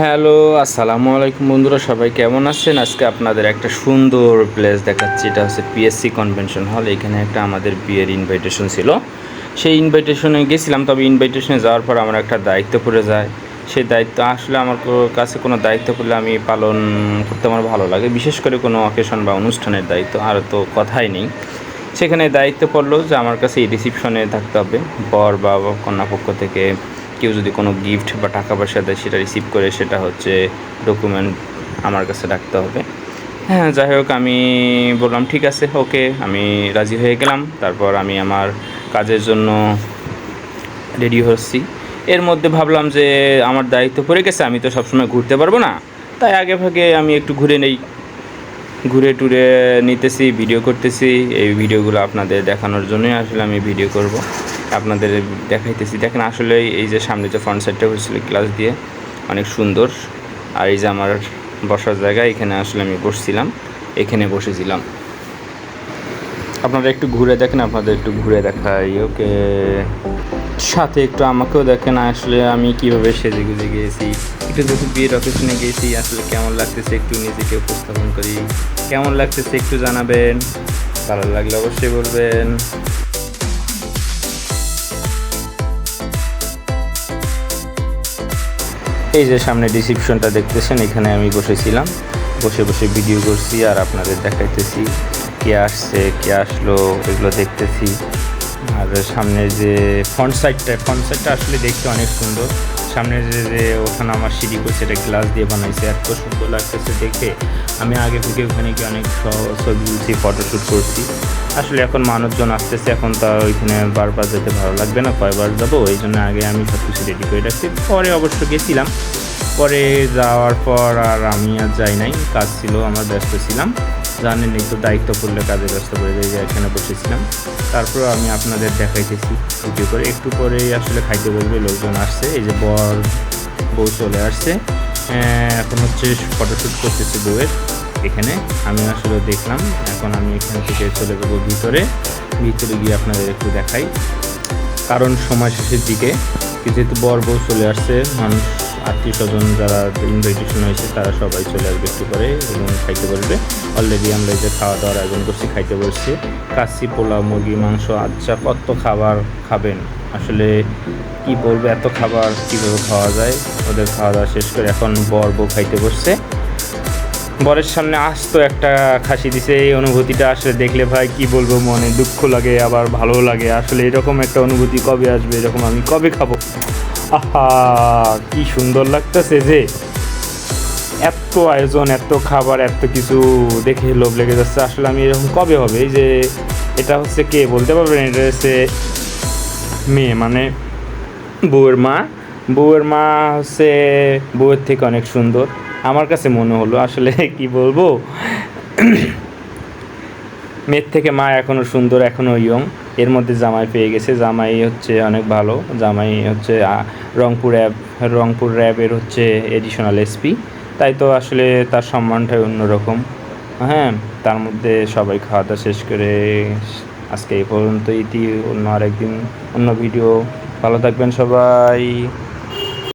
Hello, আসসালামু আলাইকুম বন্ধুরা, সবাই কেমন আছেন? আজকে আপনাদের একটা সুন্দর প্লেস দেখাচ্ছি, এটা হচ্ছে পিএসসি কনভেনশন হল এখানে একটা আমাদের বিয়ের ইনভাইটেশন ছিল। সেই ইনভাইটেশনে গেছিলাম, তবে ইনভাইটেশনে যাওয়ার পর আমার একটা দায়িত্ব পড়ে যায় সেই দায়িত্ব, আসলে আমার কাছে কোনো দায়িত্ব পড়লে আমি পালন করতে আমার ভালো লাগে, বিশেষ করে কোনো অকেশন বা অনুষ্ঠানের দায়িত্ব, আর তো কথাই নেই। সেখানে দায়িত্ব পড়ল যে আমার কাছে এই রিসিপশনে থাকতে হবে, বর বা কন্যাপক্ষ থেকে কেউ যদি কোনো গিফট বা টাকা পয়সা দেয়, সেটা রিসিভ করে সেটা হচ্ছে ডকুমেন্ট আমার কাছে রাখতে হবে। হ্যাঁ যাই হোক, আমি বললাম, ঠিক আছে ওকে আমি রাজি হয়ে গেলাম। তারপর আমি আমার কাজের জন্য রেডি হচ্ছি। এর মধ্যে ভাবলাম যে আমার দায়িত্ব পড়ে গেছে, আমি তো সবসময় ঘুরতে পারব না। তাই আগে ভাগে আমি একটু ঘুরে নেই। ঘুরে টুরে নিতেছি ভিডিও করতেছি। এই ভিডিওগুলো আপনাদের দেখানোর জন্যই আসলে আমি ভিডিও করব। আপনাদের দেখাইতেছি। দেখেন আসলে এই যে সামনে যে ফ্রন্ট সাইডটা হয়েছিল গ্লাস দিয়ে, অনেক সুন্দর। আর এই যে আমার বসার জায়গা, এখানে আসলে আমি বসছিলাম, এখানে বসেছিলাম। আপনারা একটু ঘুরে দেখেন, আপনাদের একটু ঘুরে দেখাই, ওকে? সাথে একটু আমাকেও দেখেন, আসলে আমি কীভাবে সেজে গুজে গিয়েছি একটু যেহেতু বিয়ের অকেশনে গিয়েছি আসলে কেমন লাগতেছে একটু নিজেকে উপস্থাপন করি। কেমন লাগতেছে একটু জানাবেন, ভালো লাগলে অবশ্যই বলবেন। এই যে সামনে রিসিপশনটা দেখতেছেন, এখানে আমি বসেছিলাম। বসে বসে ভিডিও করছি আর আপনাদের দেখাইতেছি, কে আসছে, কে আসলো, এগুলো দেখতেছি। আর সামনের যে ফ্রন্ট সাইডটা ফ্রন্ট সাইডটা আসলে দেখতে অনেক সুন্দর। সামনের যে যে ওখানে আমার সিঁড়ি করছে, এটা গ্লাস দিয়ে বানাইছে। এত সুন্দর লাগতেছে দেখে। আমি আগে থেকে ওখানে গিয়ে অনেক ছবি তুলছি ফটোশ্যুট করছি। আসলে এখন মানুষজন আসতেছে, এখন তো ওইখানে বারবার যেতে ভালো লাগবে না, কয়বার যাব এই জন্য আগে আমি সব কিছু রেডি করে রাখছি। পরে অবশ্য গেছিলাম, পরে যাওয়ার পর আর আমি আর যাই নাই, কাজ ছিল, আমার ব্যস্ত ছিলাম। জানেন তো দায়িত্ব করলে কাজে ব্যস্ত পড়ে যাই যে এখানে বসেছিলাম। তারপর আমি আপনাদের দেখাইতেছি ভিডিও করে, একটু পরেই আসলে খাইতে বলবে লোকজন আসছে, এই যে বর, বউ চলে আসছে। এখন হচ্ছে ফটোশ্যুট করতেছে বউয়ের। এখানে আমি আসলে দেখলাম, এখন আমি এখান থেকে চলে যাব ভিতরে। ভিতরে গিয়ে আপনাদের একটু দেখাই। কারণ সময় শেষের দিকে, যেহেতু বর বউ চলে আসছে, মানুষ, আত্মীয় স্বজন যারা ইনভাইটেশন হয়েছে, তারা সবাই চলে আসবে একটু করে এবং খাইতে বলবে অলরেডি আমরা যে খাওয়া দাওয়ার আয়োজন করছি, খাইতে বসছি। কাশি পোলাও, মুরগি, মাংস আচ্ছা কত খাবার খাবেন? আসলে কি বলব, এত খাবার কীভাবে খাওয়া যায়? ওদের খাওয়া দাওয়া শেষ করে এখন বর বউ খাইতে বসছে। বরের সামনে আসতো একটা খাসি দিছে। এই অনুভূতিটা আসলে দেখলে ভাই কি বলব মনে দুঃখ লাগে, আবার ভালো লাগে। আসলে এরকম একটা অনুভূতি কবে আসবে, এরকম আমি কবে খাব? আহা, কি সুন্দর লাগতেছে যে এত আয়োজন, এত খাবার, এত কিছু দেখে লোভ লেগে যাচ্ছে। আসলে আমি এরকম কবে হবে? এই যে এটা হচ্ছে কে বলতে পারবেন? এটা হচ্ছে মেয়ে মানে বউয়ের মা। বউয়ের মা হচ্ছে, বউয়ের থেকে অনেক সুন্দর। আমার কাছে মনে হলো আসলে কি বলব? মেয়ের থেকে মা এখনও সুন্দর এখনও ইয়ং এর মধ্যে জামাই পেয়ে গেছে। জামাই হচ্ছে অনেক ভালো। জামাই হচ্ছে রংপুর অ্যাব রংপুর র্যাবের হচ্ছে এডিশনাল এসপি তাই তো আসলে তার সম্মানটাই অন্যরকম। হ্যাঁ তার মধ্যে সবাই খাওয়া দাওয়া শেষ করে আজকে এই পর্যন্ত ইতি অন্য আরেকদিন অন্য ভিডিও ভালো থাকবেন সবাই।